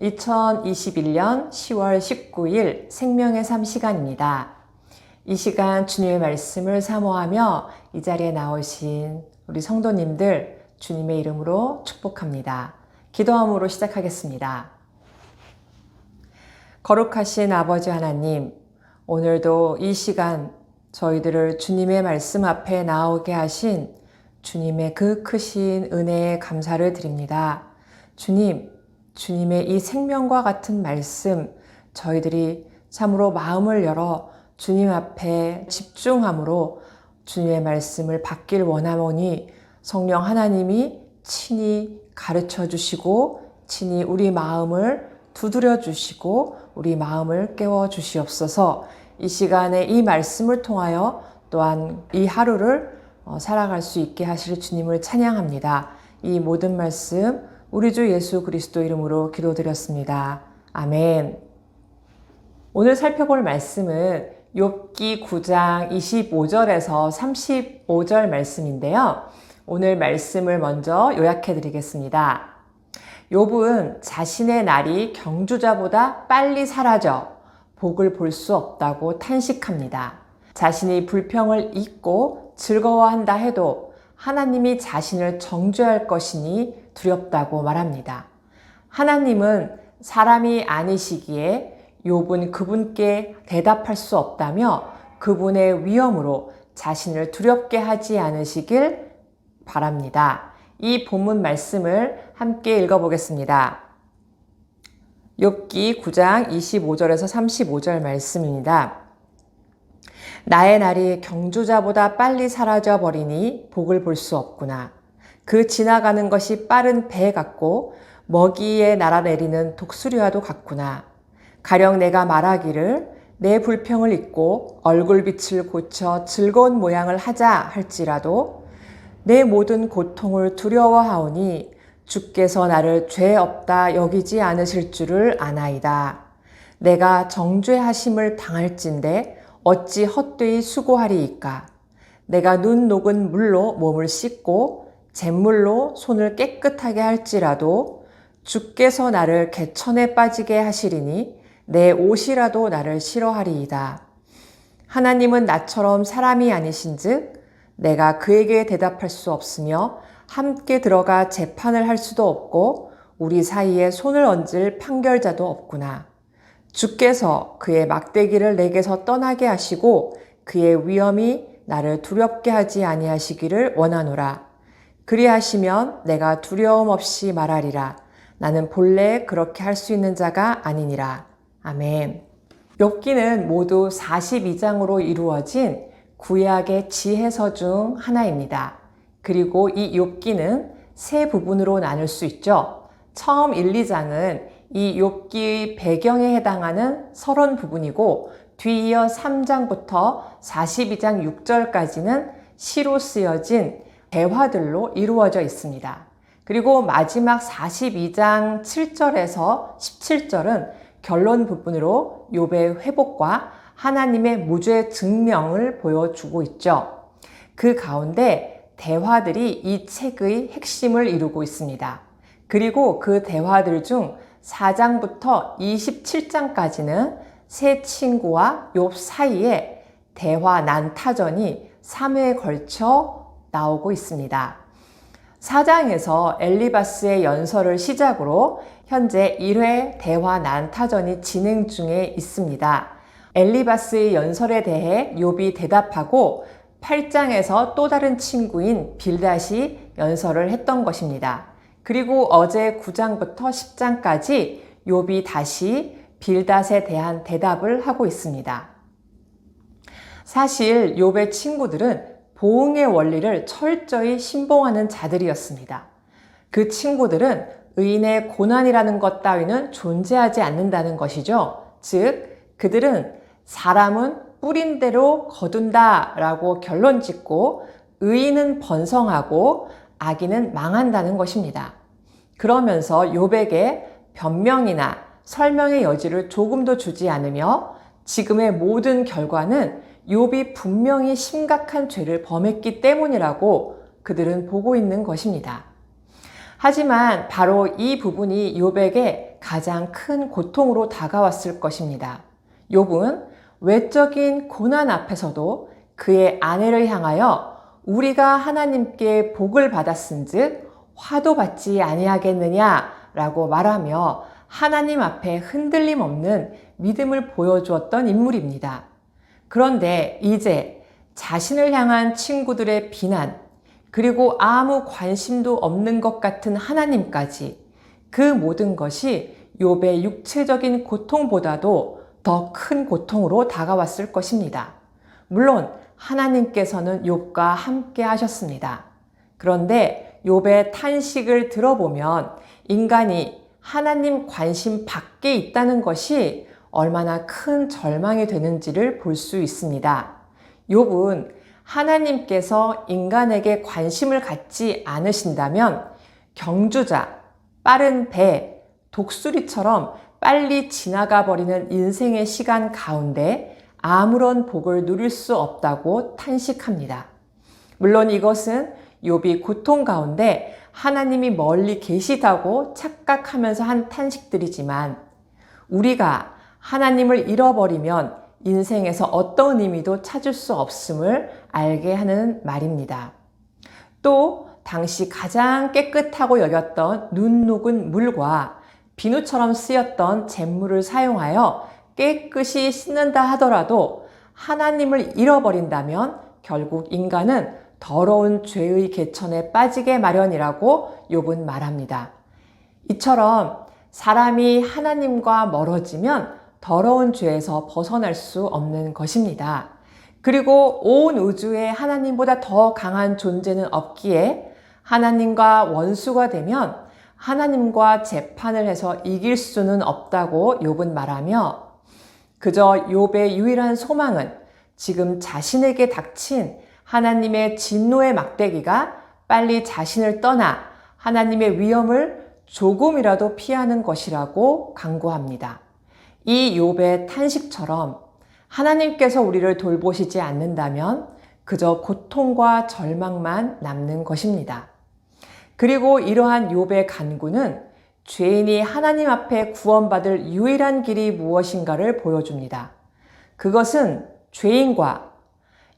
2021년 10월 19일 생명의 삶 시간입니다. 이 시간 주님의 말씀을 사모하며 이 자리에 나오신 우리 성도님들 주님의 이름으로 축복합니다. 기도함으로 시작하겠습니다. 거룩하신 아버지 하나님, 오늘도 이 시간 저희들을 주님의 말씀 앞에 나오게 하신 주님의 그 크신 은혜에 감사를 드립니다. 주님, 주님의 이 생명과 같은 말씀, 저희들이 참으로 마음을 열어 주님 앞에 집중함으로 주님의 말씀을 받길 원하오니 성령 하나님이 친히 가르쳐 주시고 친히 우리 마음을 두드려 주시고 우리 마음을 깨워 주시옵소서 이 시간에 이 말씀을 통하여 또한 이 하루를 어, 살아갈 수 있게 하실 주님을 찬양합니다. 이 모든 말씀 우리 주 예수 그리스도 이름으로 기도드렸습니다. 아멘. 오늘 살펴볼 말씀은 욥기 9장 25절에서 35절 말씀인데요. 오늘 말씀을 먼저 요약해 드리겠습니다. 욥은 자신의 날이 경주자보다 빨리 사라져 복을 볼 수 없다고 탄식합니다. 자신이 불평을 잊고 즐거워한다 해도 하나님이 자신을 정죄할 것이니 두렵다고 말합니다. 하나님은 사람이 아니시기에 욥은 그분께 대답할 수 없다며 그분의 위험으로 자신을 두렵게 하지 않으시길 바랍니다. 이 본문 말씀을 함께 읽어보겠습니다. 욥기 9장 25절에서 35절 말씀입니다. 나의 날이 경주자보다 빨리 사라져 버리니 복을 볼 수 없구나. 그 지나가는 것이 빠른 배 같고 먹이에 날아내리는 독수리와도 같구나. 가령 내가 말하기를 내 불평을 잊고 얼굴빛을 고쳐 즐거운 모양을 하자 할지라도 내 모든 고통을 두려워하오니 주께서 나를 죄 없다 여기지 않으실 줄을 아나이다. 내가 정죄하심을 당할진데 어찌 헛되이 수고하리이까. 내가 눈 녹은 물로 몸을 씻고 잿물로 손을 깨끗하게 할지라도 주께서 나를 개천에 빠지게 하시리니 내 옷이라도 나를 싫어하리이다. 하나님은 나처럼 사람이 아니신즉 내가 그에게 대답할 수 없으며 함께 들어가 재판을 할 수도 없고 우리 사이에 손을 얹을 판결자도 없구나. 주께서 그의 막대기를 내게서 떠나게 하시고 그의 위엄이 나를 두렵게 하지 아니하시기를 원하노라. 그리하시면 내가 두려움 없이 말하리라. 나는 본래 그렇게 할 수 있는 자가 아니니라. 아멘. 욥기는 모두 42장으로 이루어진 구약의 지혜서 중 하나입니다. 그리고 이 욥기는 세 부분으로 나눌 수 있죠. 처음 1, 2장은 이 욥기 배경에 해당하는 서론 부분이고 뒤이어 3장부터 42장 6절까지는 시로 쓰여진 대화들로 이루어져 있습니다. 그리고 마지막 42장 7절에서 17절은 결론 부분으로 욥의 회복과 하나님의 무죄 증명을 보여주고 있죠. 그 가운데 대화들이 이 책의 핵심을 이루고 있습니다. 그리고 그 대화들 중 4장부터 27장까지는 세 친구와 욥 사이에 대화 난타전이 3회에 걸쳐 나오고 있습니다. 4장에서 엘리바스의 연설을 시작으로 현재 1회 대화 난타전이 진행 중에 있습니다. 엘리바스의 연설에 대해 욥이 대답하고 8장에서 또 다른 친구인 빌닷이 연설을 했던 것입니다. 그리고 어제 9장부터 10장까지 욥이 다시 빌닷에 대한 대답을 하고 있습니다. 사실 욥의 친구들은 보응의 원리를 철저히 신봉하는 자들이었습니다. 그 친구들은 의인의 고난이라는 것 따위는 존재하지 않는다는 것이죠. 즉, 그들은 사람은 뿌린 대로 거둔다 라고 결론 짓고 의인은 번성하고 악인은 망한다는 것입니다. 그러면서 욥에게 변명이나 설명의 여지를 조금도 주지 않으며 지금의 모든 결과는 욥이 분명히 심각한 죄를 범했기 때문이라고 그들은 보고 있는 것입니다. 하지만 바로 이 부분이 욥에게 가장 큰 고통으로 다가왔을 것입니다. 욥은 외적인 고난 앞에서도 그의 아내를 향하여 우리가 하나님께 복을 받았은즉 화도 받지 아니하겠느냐라고 말하며 하나님 앞에 흔들림 없는 믿음을 보여주었던 인물입니다. 그런데 이제 자신을 향한 친구들의 비난, 그리고 아무 관심도 없는 것 같은 하나님까지 그 모든 것이 욥의 육체적인 고통보다도 더 큰 고통으로 다가왔을 것입니다. 물론 하나님께서는 욥과 함께 하셨습니다. 그런데 욥의 탄식을 들어보면 인간이 하나님 관심 밖에 있다는 것이 얼마나 큰 절망이 되는지를 볼 수 있습니다. 욥은 하나님께서 인간에게 관심을 갖지 않으신다면 경주자, 빠른 배, 독수리처럼 빨리 지나가 버리는 인생의 시간 가운데 아무런 복을 누릴 수 없다고 탄식합니다. 물론 이것은 욥이 고통 가운데 하나님이 멀리 계시다고 착각하면서 한 탄식들이지만 우리가 하나님을 잃어버리면 인생에서 어떤 의미도 찾을 수 없음을 알게 하는 말입니다. 또 당시 가장 깨끗하고 여겼던 눈 녹은 물과 비누처럼 쓰였던 잿물을 사용하여 깨끗이 씻는다 하더라도 하나님을 잃어버린다면 결국 인간은 더러운 죄의 개천에 빠지게 마련이라고 욥은 말합니다. 이처럼 사람이 하나님과 멀어지면 더러운 죄에서 벗어날 수 없는 것입니다. 그리고 온 우주에 하나님보다 더 강한 존재는 없기에 하나님과 원수가 되면 하나님과 재판을 해서 이길 수는 없다고 욥은 말하며 그저 욥의 유일한 소망은 지금 자신에게 닥친 하나님의 진노의 막대기가 빨리 자신을 떠나 하나님의 위험을 조금이라도 피하는 것이라고 강구합니다. 이 욥의 탄식처럼 하나님께서 우리를 돌보시지 않는다면 그저 고통과 절망만 남는 것입니다. 그리고 이러한 욥의 간구는 죄인이 하나님 앞에 구원받을 유일한 길이 무엇인가를 보여줍니다. 그것은 죄인과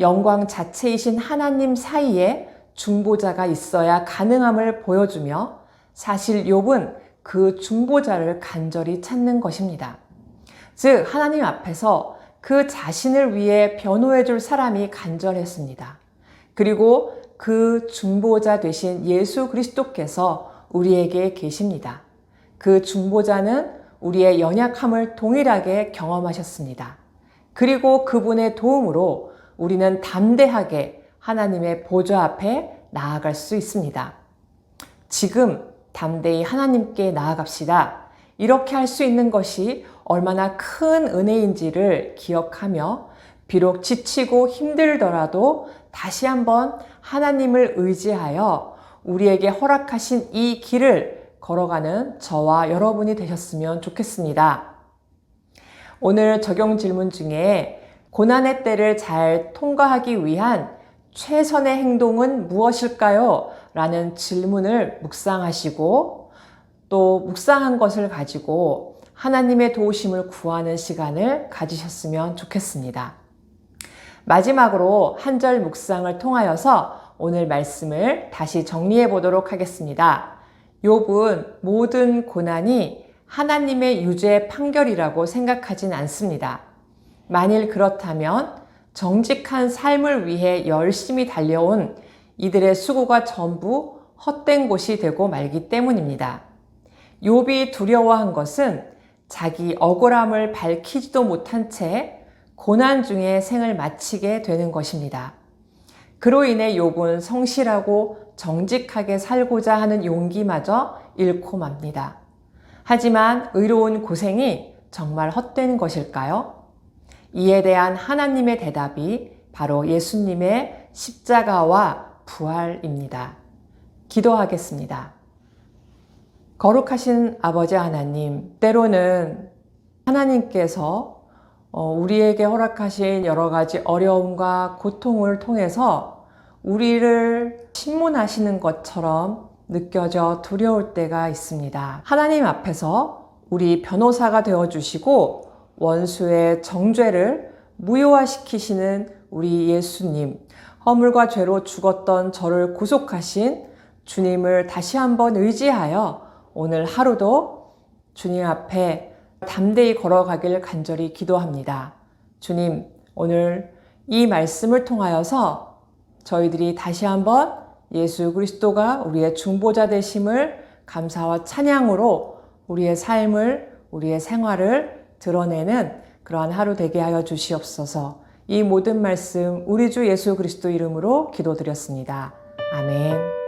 영광 자체이신 하나님 사이에 중보자가 있어야 가능함을 보여주며 사실 욥은 그 중보자를 간절히 찾는 것입니다. 즉 하나님 앞에서 그 자신을 위해 변호해 줄 사람이 간절했습니다. 그리고 그 중보자 되신 예수 그리스도께서 우리에게 계십니다. 그 중보자는 우리의 연약함을 동일하게 경험하셨습니다. 그리고 그분의 도움으로 우리는 담대하게 하나님의 보좌 앞에 나아갈 수 있습니다. 지금 담대히 하나님께 나아갑시다. 이렇게 할 수 있는 것이 얼마나 큰 은혜인지를 기억하며 비록 지치고 힘들더라도 다시 한번 하나님을 의지하여 우리에게 허락하신 이 길을 걸어가는 저와 여러분이 되셨으면 좋겠습니다. 오늘 적용 질문 중에 고난의 때를 잘 통과하기 위한 최선의 행동은 무엇일까요? 라는 질문을 묵상하시고 또 묵상한 것을 가지고 하나님의 도우심을 구하는 시간을 가지셨으면 좋겠습니다. 마지막으로 한 절 묵상을 통하여서 오늘 말씀을 다시 정리해 보도록 하겠습니다. 욥은 모든 고난이 하나님의 유죄 판결이라고 생각하진 않습니다. 만일 그렇다면 정직한 삶을 위해 열심히 달려온 이들의 수고가 전부 헛된 곳이 되고 말기 때문입니다. 욥이 두려워한 것은 자기 억울함을 밝히지도 못한 채 고난 중에 생을 마치게 되는 것입니다. 그로 인해 욥은 성실하고 정직하게 살고자 하는 용기마저 잃고 맙니다. 하지만 의로운 고생이 정말 헛된 것일까요? 이에 대한 하나님의 대답이 바로 예수님의 십자가와 부활입니다. 기도하겠습니다. 거룩하신 아버지 하나님, 때로는 하나님께서 어, 우리에게 허락하신 여러 가지 어려움과 고통을 통해서 우리를 신문하시는 것처럼 느껴져 두려울 때가 있습니다. 하나님 앞에서 우리 변호사가 되어 주시고 원수의 정죄를 무효화시키시는 우리 예수님, 허물과 죄로 죽었던 저를 구속하신 주님을 다시 한번 의지하여 오늘 하루도 주님 앞에 담대히 걸어가길 간절히 기도합니다. 주님, 오늘 이 말씀을 통하여서 저희들이 다시 한번 예수 그리스도가 우리의 중보자 되심을 감사와 찬양으로 우리의 삶을, 우리의 생활을 드러내는 그러한 하루 되게 하여 주시옵소서. 이 모든 말씀 우리 주 예수 그리스도 이름으로 기도드렸습니다. 아멘.